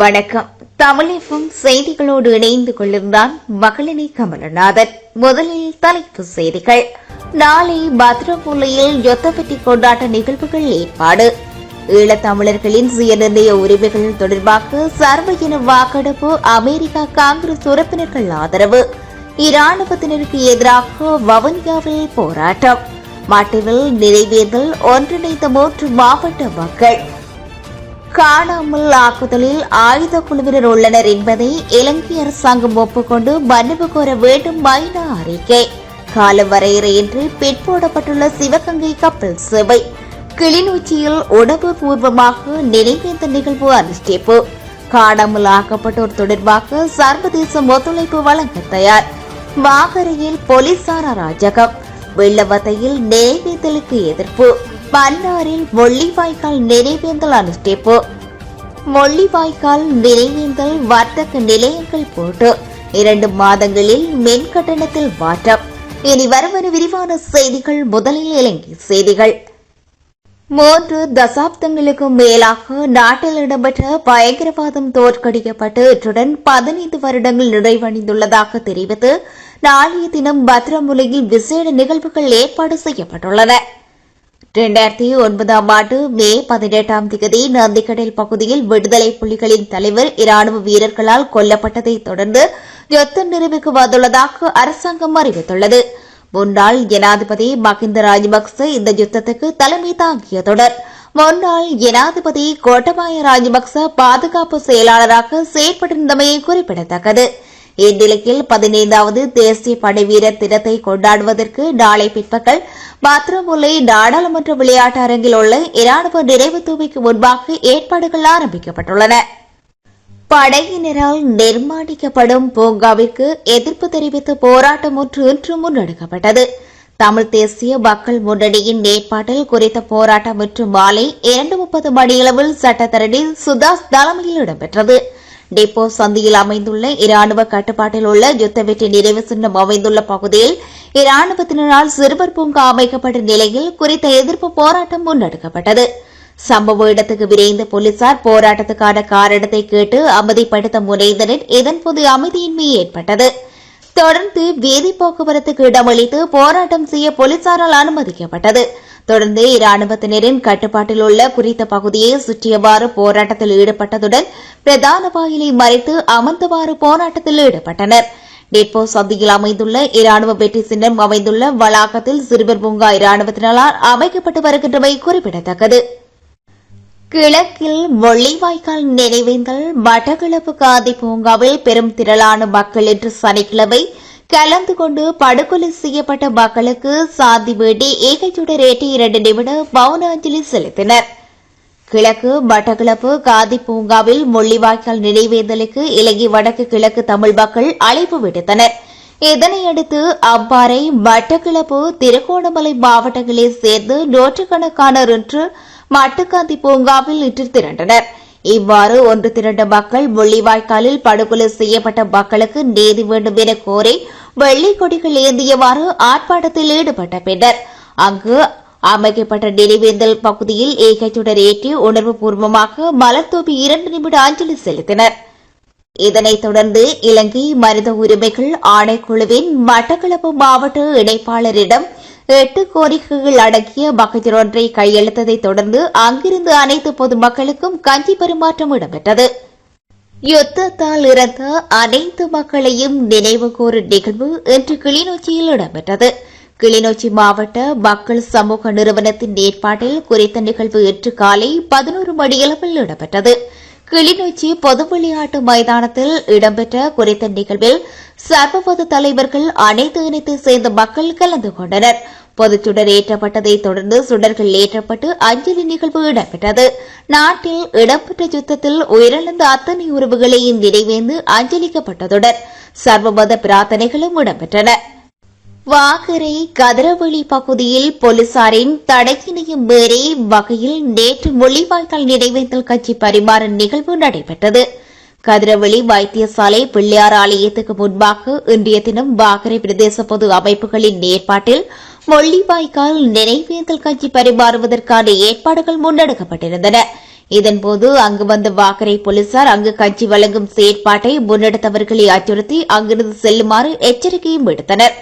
வணக்கம். தமிழகம் செய்திகளோடு இணைந்து கொள்ளுகிறான் மகளினி கமலநாதன். முதலில் தலைப்பு செய்திகள். நாளை பத்ரமுல்லையில் யுத்தப்பட்டி கொண்டாட்ட நிகழ்வுகள் ஏற்பாடு. ஈழத்தமிழர்களின் சுயநிர்ணய உரிமைகள் தொடர்பாக சர்வ வாக்கெடுப்பு அமெரிக்கா காங்கிரஸ் உறுப்பினர்கள் ஆதரவு. இராணுவத்தினருக்கு எதிராக வவுனியாவில் போராட்டம். மட்டுவில் நிறைவேறல் ஒன்றிணைந்த மூன்று மாவட்ட மக்கள். காணாமல் ஆக்குதலில் ஆயுத குழுவினர் உள்ளனர் என்பதை இலங்கை அரசாங்கம் ஒப்புக்கொண்டு மன்னிப்பு கோர வேண்டும் ஐநா அறிக்கை. கால வரையறையின்றி பிற்போடப்பட்டுள்ள சிவகங்கை கப்பல் சேவை. கிளிநொச்சியில் உணவு பூர்வமாக நினைவேந்த நிகழ்வு அனுஷ்டிப்பு. காணாமல் ஆக்கப்பட்டோர் தொடர்பாக சர்வதேச ஒத்துழைப்பு வழங்க தயார். வாகரையில் போலீசார் அராஜகம் வெள்ளவத்தையில் நினைவேந்தலுக்கு எதிர்ப்பு. பன்னாரில் முள்ளிவாய்க்கால் நினைவேந்தல் அனுஷ்டிப்பு. முள்ளிவாய்க்கால் நினைவேந்தல் வர்த்தக நிலையங்கள் போட்டு இரண்டு மாதங்களில் மின் கட்டணத்தில் மாற்றம். இனி வருவன விரிவான செய்திகள் முதலில் இலங்கை செய்திகள். மூன்று தசாப்தங்களுக்கும் மேலாக நாட்டில் இடம்பெற்ற பயங்கரவாதம் தோற்கடிக்கப்பட்டு இற்றுடன் பதினைந்து வருடங்கள் நிறைவடைந்துள்ளதாக தெரிவித்து நாளைய தினம் பத்ரமுலையில் விசேட நிகழ்வுகள் ஏற்பாடு செய்யப்பட்டுள்ளன. இரண்டாயிரத்தி ஒன்பதாம் ஆண்டு மே பதினெட்டாம் தேதி நந்திக்கடல் பகுதியில் விடுதலை புலிகளின் தலைவர் இராணுவ வீரர்களால் கொல்லப்பட்டதைத் தொடர்ந்து யுத்தம் நிறைவுக்கு வந்துள்ளதாக அரசாங்கம் அறிவித்துள்ளது. முன்னாள் ஜனாதிபதி மஹிந்த ராஜபக்ச இந்த யுத்தத்துக்கு தலைமை தாங்கிய தொடர். முன்னாள் ஜனாதிபதி கோட்டபாய ராஜபக்ச பாதுகாப்பு செயலாளராக செயற்பட்டிருந்தமை குறிப்பிடத்தக்கது. இந்நிலையில் பதினைந்தாவது தேசிய படைவீரர் தினத்தை கொண்டாடுவதற்கு நாளை பிற்பகல் பாத்ரமுல்லை நாடாளுமன்ற விளையாட்டு அரங்கில் உள்ள இராணுவ நிறைவு தூவிக்கு முன்பாக ஏற்பாடுகள் ஆரம்பிக்கப்பட்டுள்ளன. படையினரால் நிர்மாணிக்கப்படும் பூங்காவிற்கு எதிர்ப்பு தெரிவித்து போராட்டம் ஒன்று இன்று முன்னெடுக்கப்பட்டது. தமிழ் தேசிய மக்கள் முன்னணியின் ஏற்பாட்டில் குறித்த போராட்டம் இன்று மாலை இரண்டு முப்பது மணியளவில் சட்டத்தரணி சுதாஸ் தலைமையில் இடம்பெற்றது. டெப்போ சந்தியில் அமைந்துள்ள இராணுவ கட்டுப்பாட்டில் உள்ள யுத்த வெற்றி நிறைவு சின்னம் அமைந்துள்ள பகுதியில் இராணுவத்தினரால் சிறுவர் பூங்கா அமைக்கப்பட்ட நிலையில் குறித்த எதிர்ப்பு போராட்டம் முன்னெடுக்கப்பட்டது. சம்பவ இடத்துக்கு விரைந்த போலீசார் போராட்டத்துக்கான காரணத்தை கேட்டு அமைதிப்படுத்த முனைந்தனர் இதன்போது அமைதியின்மை ஏற்பட்டது. தொடர்ந்து வீதி போக்குவரத்துக்கு இடமளித்து போராட்டம் செய்ய போலீசாரால் அனுமதிக்கப்பட்டது. தொடர்ந்து இராணுவத்தினரின் கட்டுப்பாட்டில் உள்ள குறித்த பகுதியை சுற்றியவாறு போராட்டத்தில் ஈடுபட்டதுடன் பிரதான வாயிலை மறைத்து அமர்ந்தவாறு போராட்டத்தில் ஈடுபட்டனர். டெப்போ சந்தியில் அமைந்துள்ள இராணுவ வெற்றி சின்னம் அமைந்துள்ள வளாகத்தில் சிறுவர் பூங்கா இராணுவத்தினரால் அமைக்கப்பட்டு வருகின்றமை குறிப்பிடத்தக்கது. கிழக்கில் முள்ளிவாய்க்கால் நினைவேந்தல் மட்டக்களப்பு காதி பூங்காவில் பெரும் திரளான மக்கள் இன்று சனிக்கிழமை கலந்து கொண்டு படுகொலை செய்யப்பட்ட மக்களுக்கு சாந்தி வேண்டி ஏகைச்சுடர் ஏற்றி இரண்டு நிமிட மௌனாஞ்சலி செலுத்தினர். கிழக்கு மட்டக்களப்பு காதி பூங்காவில் முள்ளிவாய்க்கால் நினைவேந்தலுக்கு இலங்கை வடக்கு கிழக்கு தமிழ் மக்கள் அழைப்பு விடுத்தனர். இதனையடுத்து அவ்வாறை மட்டக்களப்பு திருகோணமலை மாவட்டங்களைச் சேர்ந்து நூற்றுக்கணக்கானோர் இன்று மட்டுக்காந்தி பூங்காவில் இன்று திரண்டனர். இவ்வாறு ஒன்று திரண்ட மக்கள் முள்ளிவாய்க்காலில் படுகொலை செய்யப்பட்ட மக்களுக்கு நீதி வேண்டும் என கோரி வெள்ளை கொடிகள் ஏந்தியவாறு ஆர்ப்பாட்டத்தில் ஈடுபட்ட பின்னர் அங்கு அமைக்கப்பட்ட நினைவேந்தல் பகுதியில் ஏகச்சுடர் ஏற்றி உணர்வுபூர்வமாக மலர்தூவி இரண்டு நிமிட அஞ்சலி செலுத்தினர். இதனைத் தொடர்ந்து இலங்கை மனித உரிமைகள் ஆணைக்குழுவின் மட்டக்களப்பு மாவட்ட இணைப்பாளரிடம் எட்டு கோரிக்கைகள் அடங்கிய மகஜர் ஒன்றை கையெழுத்ததைத் தொடர்ந்து அங்கிருந்து அனைத்து பொதுமக்களுக்கும் கஞ்சி பரிமாற்றம் இடம்பெற்றது. யுத்தத்தால் இறந்த அனைத்து மக்களையும் நினைவு கூறும் நிகழ்வு இன்று கிளிநொச்சியில் இடம்பெற்றது. கிளிநொச்சி மாவட்ட மக்கள் சமூக நிறுவனத்தின் ஏற்பாட்டில் குறித்த நிகழ்வு இன்று காலை பதினோரு மணியளவில் இடம்பெற்றது. கிளிநொச்சி பொது விளையாட்டு மைதானத்தில் இடம்பெற்ற குறித்த நிகழ்வில் சர்வமத தலைவர்கள் அனைத்து இனத்தைச் சேர்ந்த மக்கள் கலந்து கொண்டனர். பொதுச்சுடர் ஏற்றப்பட்டதை தொடர்ந்து சுடர்கள் ஏற்றப்பட்டு அஞ்சலி நிகழ்வு இடம்பெற்றது. நாட்டில் இடம்பெற்ற யுத்தத்தில் உயிரிழந்த அத்தனை உறவுகளையும் நினைவேந்து அஞ்சலிக்கப்பட்டதுடன் சர்வமத பிரார்த்தனைகளும் இடம்பெற்றன. வாகரை கதிரவழி பகுதியில் போலீசாரின் தடையினையும் மீறி வகையில் நேற்று மொழிவாய்க்கால் நினைவேந்தல் கட்சி பரிமாற நிகழ்வு நடைபெற்றது. கதிரவெளி வைத்தியசாலை பிள்ளையார் ஆலயத்துக்கு முன்பாக இன்றைய தினம் வாகரை பிரதேச பொது அமைப்புகளின் ஏற்பாட்டில் முள்ளிவாய்க்கால் நினைவேந்தல் கட்சி பரிமாறுவதற்கான ஏற்பாடுகள் முன்னெடுக்கப்பட்டிருந்தன. இதன்போது அங்கு வந்த வாக்கரை போலீசார் அங்கு கட்சி வழங்கும் செயற்பாட்டை முன்னெடுத்தவர்களை அச்சுறுத்தி அங்கிருந்து செல்லுமாறு எச்சரிக்கையும் விடுத்தனர்.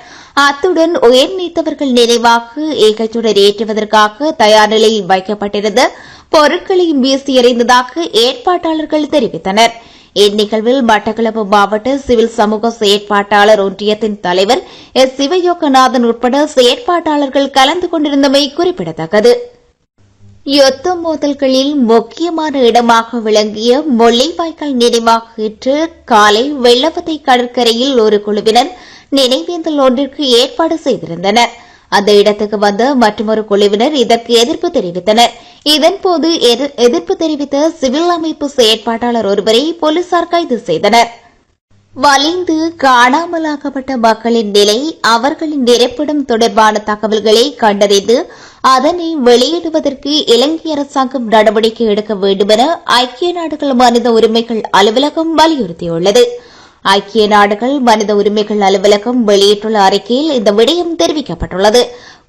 அத்துடன் உயிர் நீத்தவர்கள் நினைவாக ஏகச்சுடர் ஏற்றுவதற்காக தயார் நிலையில் வைக்கப்பட்டிருந்த பொருட்களையும் வீசி எறிந்ததாக ஏற்பாட்டாளர்கள் தெரிவித்தனர். இந்நிகழ்வில் மட்டக்களப்பு மாவட்ட சிவில் சமூக செயற்பாட்டாளர் ஒன்றியத்தின் தலைவர் எஸ். சிவயோகநாதன் உட்பட செயற்பாட்டாளர்கள் கலந்து கொண்டிருந்தமை குறிப்பிடத்தக்கது. யுத்த மோதல்களில் முக்கியமான இடமாக விளங்கிய முள்ளிவாய்க்கால் நினைவாக இன்று காலை வெள்ளவத்தை கடற்கரையில் ஒரு குழுவினர் நினைவேந்தல் ஒன்றிற்கு ஏற்பாடு செய்திருந்தனா் அந்த இடத்துக்கு வந்த மற்றொரு குழுவினர் இதற்கு எதிர்ப்பு தெரிவித்தனர். இதன்போது எதிர்ப்பு தெரிவித்த சிவில் அமைப்பு செயற்பாட்டாளர் ஒருவரை போலீசார் கைது செய்தனர். வலிந்து காணாமலாக்கப்பட்ட மக்களின் நிலை அவர்களின் நிரப்பிடம் தொடர்பான தகவல்களை கண்டறிந்து அதனை வெளியிடுவதற்கு இலங்கை அரசாங்கம் நடவடிக்கை எடுக்க வேண்டுமென ஐக்கிய நாடுகள் மனித உரிமைகள் அலுவலகம் வலியுறுத்தியுள்ளது. ஐக்கிய நாடுகள் மனித உரிமைகள் அலுவலகம் வெளியிட்டுள்ள அறிக்கையில் இந்த விடயம் தெரிவிக்கப்பட்டுள்ளது.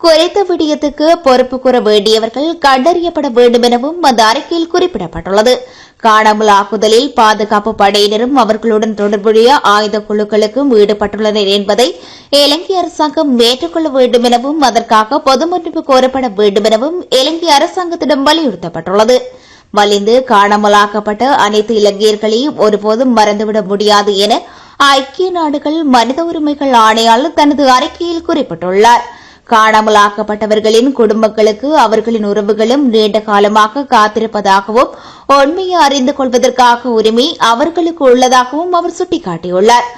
குறைத்த விடயத்துக்கு பொறுப்பு கூற வேண்டியவர்கள் கண்டறியப்பட வேண்டும் எனவும் அந்த அறிக்கையில் குறிப்பிடப்பட்டுள்ளது. காணாமல் ஆக்குதலில் பாதுகாப்பு படையினரும் அவர்களுடன் தொடர்புடைய ஆயுத குழுக்களுக்கும் ஈடுபட்டுள்ளனர் என்பதை இலங்கை அரசாங்கம் ஏற்றுக்கொள்ள வேண்டும் எனவும் அதற்காக பொதுமன்னிப்பு கோரப்பட வேண்டும் எனவும் இலங்கை அரசாங்கத்திடம் வலியுறுத்தப்பட்டுள்ளது. வலிந்து காணாமலாக்கப்பட்ட அனைத்து இலங்கையர்களையும் ஒருபோதும் மறந்துவிட முடியாது என ஐக்கிய நாடுகள் மனித உரிமைகள் ஆணையாளர் தனது அறிக்கையில் குறிப்பிட்டுள்ளார். காணாமலாக்கப்பட்டவர்களின் குடும்பங்களுக்கு அவர்களின் உறவுகளும் நீண்ட காலமாக காத்திருப்பதாகவும் உண்மையை அறிந்து கொள்வதற்காக உரிமை அவர்களுக்கு உள்ளதாகவும் அவர் சுட்டிக்காட்டியுள்ளார்.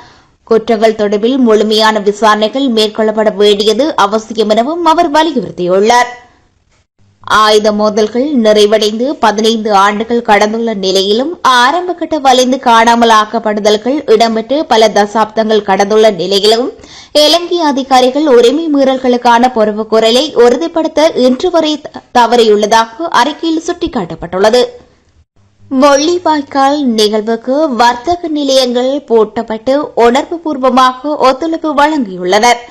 குற்றங்கள் தொடர்பில் முழுமையான விசாரணைகள் மேற்கொள்ளப்பட வேண்டியது அவசியம் எனவும் அவர் வலியுறுத்தியுள்ளார். ஆயுத மோதல்கள் நிறைவடைந்து பதினைந்து ஆண்டுகள் கடந்துள்ள நிலையிலும் ஆரம்பகட்ட வலிந்து காணாமலாக்கப்படுதல்கள் இடம்பெற்று பல தசாப்தங்கள் கடந்துள்ள நிலையிலும் இலங்கை அதிகாரிகள் உரிமை மீறல்களுக்கான பொறுப்பு குரலை உறுதிப்படுத்த இன்று வரை தவறியுள்ளதாக அறிக்கையில் சுட்டிக்காட்டப்பட்டுள்ளது. முள்ளிவாய்க்கால் நிகழ்வுக்கு வர்த்தக நிலையங்கள் பூட்டப்பட்டு உணர்வுபூர்வமாக ஒத்துழைப்பு வழங்கியுள்ளனர்.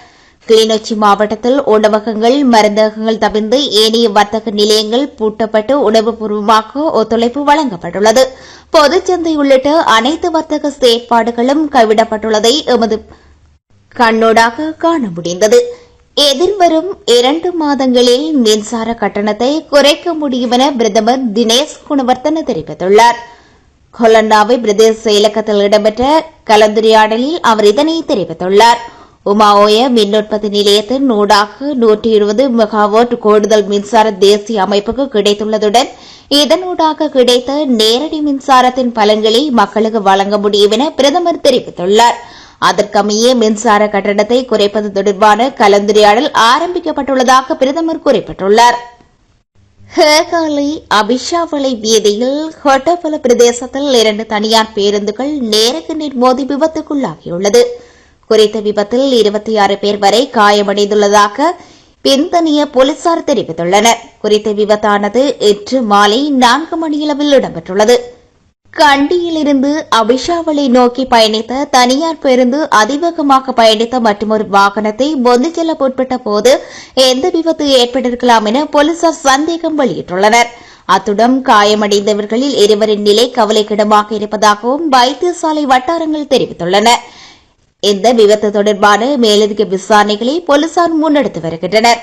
கிளிநொச்சி மாவட்டத்தில் உணவகங்கள் மருந்தகங்கள் தவிர்த்து ஏனைய வர்த்தக நிலையங்கள் பூட்டப்பட்டு உணவுபூர்வமாக ஒத்துழைப்பு வழங்கப்பட்டுள்ளது. பொதுச்சந்தை உள்ளிட்ட அனைத்து வர்த்தக செயற்பாடுகளும் கைவிடப்பட்டுள்ளதை எமது கண்ணோடாக காண முடிந்தது. எதிர்வரும் இரண்டு மாதங்களில் மின்சார கட்டணத்தை குறைக்க முடியும் என பிரதமர் தினேஷ் குணவர்த்தன தெரிவித்துள்ளார். கொலண்டாவை பிரதேச செயலகத்தில் இடம்பெற்ற கலந்துரையாடலில் அவர் இதனை தெரிவித்துள்ளாா் உமாஓய மின் உற்பத்தி நிலையத்தின் ஊடாக நூற்றி இருபது மெகாவாட் கூடுதல் மின்சார தேசிய அமைப்புக்கு கிடைத்துள்ளதுடன் இதனூடாக கிடைத்த நேரடி மின்சாரத்தின் பலன்களை மக்களுக்கு வழங்க முடியும் என பிரதமர் தெரிவித்துள்ளார். அதற்கமைய மின்சார கட்டணத்தை குறைப்பது தொடர்பான கலந்துரையாடல் ஆரம்பிக்கப்பட்டுள்ளதாக பிரதமர் குறிப்பிட்டுள்ளார். ஹேகாலி அபிஷாவளை வீதியில் ஹொட்டபல பிரதேசத்தில் இரண்டு தனியார் பேருந்துகள் நேருக்கு நேர் மோதி விபத்துக்குள்ளாகியுள்ளது. குறித்த விபத்தில் இருபத்தி ஆறு பேர் வரை காயமடைந்துள்ளதாக பின்தனிய போலீசார் தெரிவித்துள்ளனர். குறித்த விபத்தானது இன்று மாலை நான்கு மணியளவில் இடம்பெற்றுள்ளது. கண்டியிலிருந்து அபிஷாவளி நோக்கி பயணித்த தனியார் பேருந்து அதிவேகமாக பயணித்த மற்றொரு வாகனத்தை பொந்து செல்ல முற்பட்ட போது எந்த விபத்து ஏற்பட்டிருக்கலாம் என போலீசார் சந்தேகம் வெளியிட்டுள்ளனர். அத்துடன் காயமடைந்தவர்களில் இருவரின் நிலை கவலைக்கிடமாக இருப்பதாகவும் வைத்தியசாலை வட்டாரங்கள் தெரிவித்துள்ளன. இந்த விபத்து தொடர்பான மேலதிக விசாரணைகளை போலீசார் முன்னெடுத்து வருகின்றனர்.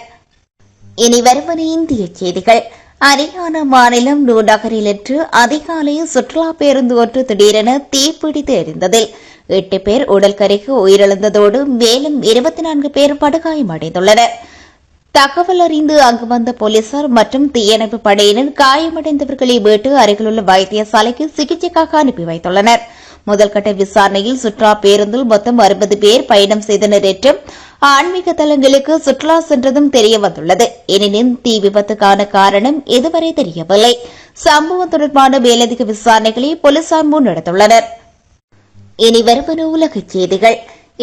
இனி வருவது இந்திய செய்திகள். ஹரியானா மாநிலம் நூநகரில் இன்று அதிகாலை சுற்றுலா பேருந்து ஒன்று திடீரென தீப்பிடித்து எரிந்ததில் எட்டு பேர் உடல் கரைக்கு உயிரிழந்ததோடு மேலும் இருபத்தி நான்கு பேர் படுகாயமடைந்துள்ளனர் தகவல் அறிந்து அங்கு வந்த போலீசார் மற்றும் தீயணைப்பு படையினர் காயமடைந்தவர்களை மீட்டு அருகிலுள்ள வைத்தியசாலைக்கு சிகிச்சைக்காக அனுப்பி வைத்துள்ளனர். முதல்கட்ட விசாரணையில் சுற்றுலா பேருந்தில் மொத்தம் அறுபது பேர் பயணம் செய்தனர் என்றும் ஆன்மீக தலங்களுக்கு சுற்றுலா சென்றதும் தெரியவந்துள்ளது. எனினும் தீ விபத்துக்கான காரணம் இதுவரை தெரியவில்லை. சம்பவம் தொடர்பான மேலதிக விசாரணைகளை போலீசார் முன்னெடுத்துள்ளனர். இனி வருவன உலகச் செய்திகள்.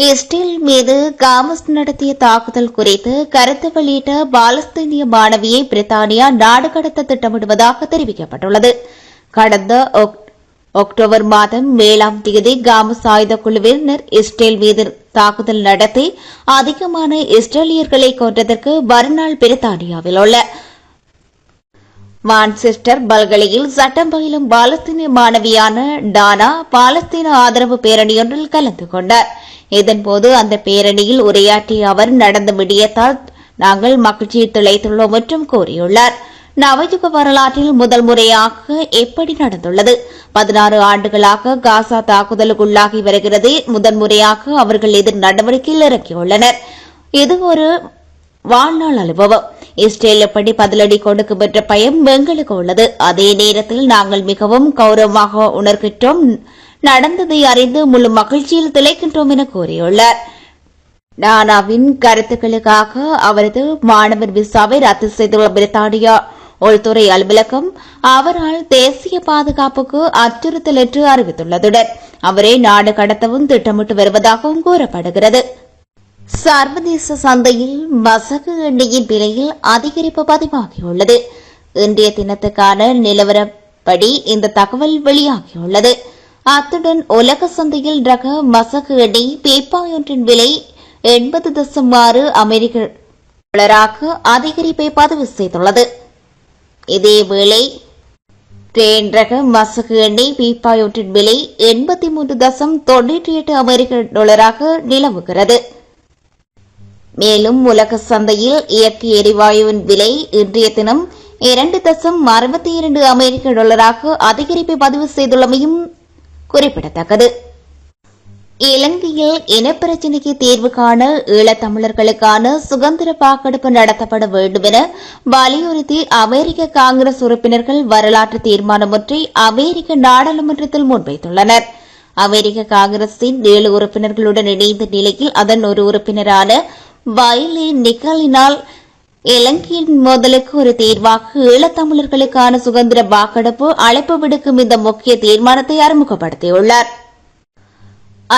இஸ்ரேல் மீது காமஸ் நடத்திய தாக்குதல் குறித்து கருத்து வெளியிட்ட பாலஸ்தீனிய மாணவியை பிரித்தானியா நாடு கடத்த திட்டமிடுவதாக தெரிவிக்கப்பட்டுள்ளது. கடந்த அக்டோபர் மாதம் ஏழாம் தேதி காமஸ் ஆயுத குழுவினர் இஸ்ரேல் மீது தாக்குதல் நடத்தி அதிகமான இஸ்ரேலியர்களை கொன்றதற்கு மறுநாள் பிரித்தானியாவில் உள்ள மான்செஸ்டர் பல்கலையில் சட்டம் பயிலும் பாலஸ்தீன மாணவியான டானா பாலஸ்தீன ஆதரவு பேரணியொன்றில் கலந்து கொண்டார். இதன்போது அந்த பேரணியில் உரையாற்றிய அவர் நடந்த விடியத்தால் நாங்கள் மகிழ்ச்சியை திளைத்துள்ளோம் என்றும் கூறியுள்ளாா் நவயுக வரலாற்றில் முதல் முறையாக எப்படி நடந்துள்ளது? பதினாறு ஆண்டுகளாக காசா தாக்குதலுக்குள்ளாகி வருகிறது. முதன்முறையாக அவர்கள் எதிர் நடவடிக்கையில் இறக்கியுள்ளனர் இது ஒரு வாழ்நாள் அனுபவம். இஸ்ரேல் எப்படி பதிலடி கொடுக்கும் என்ற பயம் எங்களுக்கு உள்ளது. அதே நேரத்தில் நாங்கள் மிகவும் கௌரவமாக உணர்கின்றோம். நடந்ததை அறிந்து முழு மகிழ்ச்சியில் திளைக்கின்றோம் என கூறியுள்ளார். நானாவின் கருத்துக்களுக்காக அவரது மாணவர் விசாவை ரத்து செய்துள்ள பிரித்தானியா உள்துறை அலுவலகம் அவரால் தேசிய பாதுகாப்புக்கு அச்சுறுத்தல் என்று அறிவித்துள்ளதுடன் அவரை நாடு கடத்தவும் திட்டமிட்டு வருவதாகவும் கூறப்படுகிறது. சர்வதேச சந்தையில் மசகு எண்ணெயின் விலையில் அதிகரிப்பு பதிவாகியுள்ளது. இன்றைய தினத்துக்கான நிலவரப்படி இந்த தகவல் வெளியாகியுள்ளது. அத்துடன் உலக சந்தையில் ரக மசகு எண்ணெய் பீப்பாய் ஒன்றின் விலை எண்பது தசம் ஆறு அமெரிக்க டாலராக அதிகரிப்பை பதிவு செய்துள்ளது. இதேவேளை ட்ரெயின் ரக மசகு எண்ணெய் பீப்பாயொன்றின் விலை எண்பத்தி மூன்று தசம் தொன்னூற்றி எட்டு அமெரிக்க டாலராக நிலவுகிறது. மேலும் உலக சந்தையில் இயற்கை எரிவாயுவின் விலை இன்றைய தினம் இரண்டு தசம் அறுபத்தி இரண்டு அமெரிக்க டாலராக அதிகரிப்பை பதிவு செய்துள்ளமையும் குறிப்பிடத்தக்கது. இலங்கையில் இனப்பிரச்சினைக்கு தீர்வு காண ஈழத்தமிழர்களுக்கான சுதந்திர வாக்கெடுப்பு நடத்தப்பட வேண்டும் என வலியுறுத்தி அமெரிக்க காங்கிரஸ் உறுப்பினர்கள் வரலாற்று தீர்மானம் ஒன்றை அமெரிக்க நாடாளுமன்றத்தில் முன்வைத்துள்ளனர். அமெரிக்க காங்கிரசின் ஏழு உறுப்பினர்களுடன் இணைந்த நிலையில் அதன் ஒரு உறுப்பினரான வயலி நிக்கலினால் இலங்கையின் முதலுக்கு ஒரு தீர்வாக ஈழத்தமிழர்களுக்கான சுதந்திர வாக்கெடுப்பு அழைப்பு விடுக்கும் இந்த முக்கிய தீர்மானத்தை அறிமுகப்படுத்தியுள்ளார்.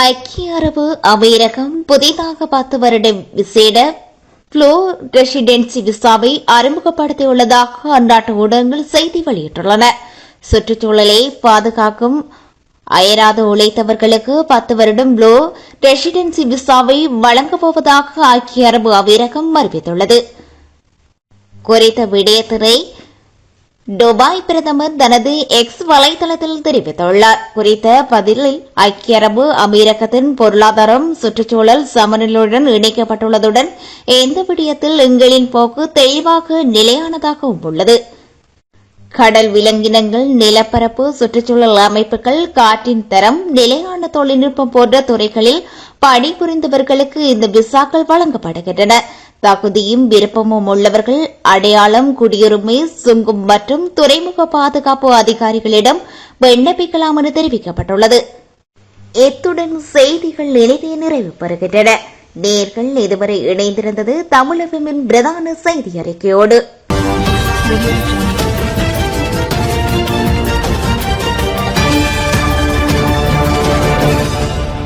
ஐக்கிய அரபு அமீரகம் புதிதாக பத்து வருட விசேட புளோ ரெசிடென்சி விசாவை அறிமுகப்படுத்தியுள்ளதாக அந்நாட்டு ஊடகங்கள் செய்தி வெளியிட்டுள்ளன. சுற்றுச்சூழலை பாதுகாக்கும் அயராது உழைத்தவர்களுக்கு பத்து வருடம் புளோ ரெசிடென்சி விசாவை வழங்கப்போவதாக ஐக்கிய அரபு அமீரகம் அறிவித்துள்ளது. குறித்த விடயத்தினை துபாய் பிரதமர் தனது எக்ஸ் வலைதளத்தில் தெரிவித்துள்ளார். குறித்த பதிலில் ஐக்கிய அரபு அமீரகத்தின் பொருளாதாரம் சுற்றுச்சூழல் சமநிலையுடன் இணைக்கப்பட்டுள்ளதுடன் எந்த விடயத்தில் எங்களின் போக்கு தெளிவாக நிலையானதாகவும் உள்ளது. கடல் விலங்கினங்கள் நிலப்பரப்பு சுற்றுச்சூழல் அமைப்புகள் காற்றின் தரம் நிலையான தொழில்நுட்பம் போன்ற துறைகளில் பணிபுரிந்தவர்களுக்கு இந்த விசாக்கள் வழங்கப்படுகின்றன. தகுதியும் விருப்பமும் உள்ளவர்கள் அடையாளம் குடியுரிமை சுங்கம் மற்றும் துறைமுக பாதுகாப்பு அதிகாரிகளிடம் விண்ணப்பிக்கலாம் என தெரிவிக்கப்பட்டுள்ளது. இத்துடன் செய்திகள் இனிதே நிறைவு பெறுகின்றன. நேர்கள் இதுவரை இணைந்திருந்தது தமிழகமின் பிரதான செய்தி அறிக்கையோடு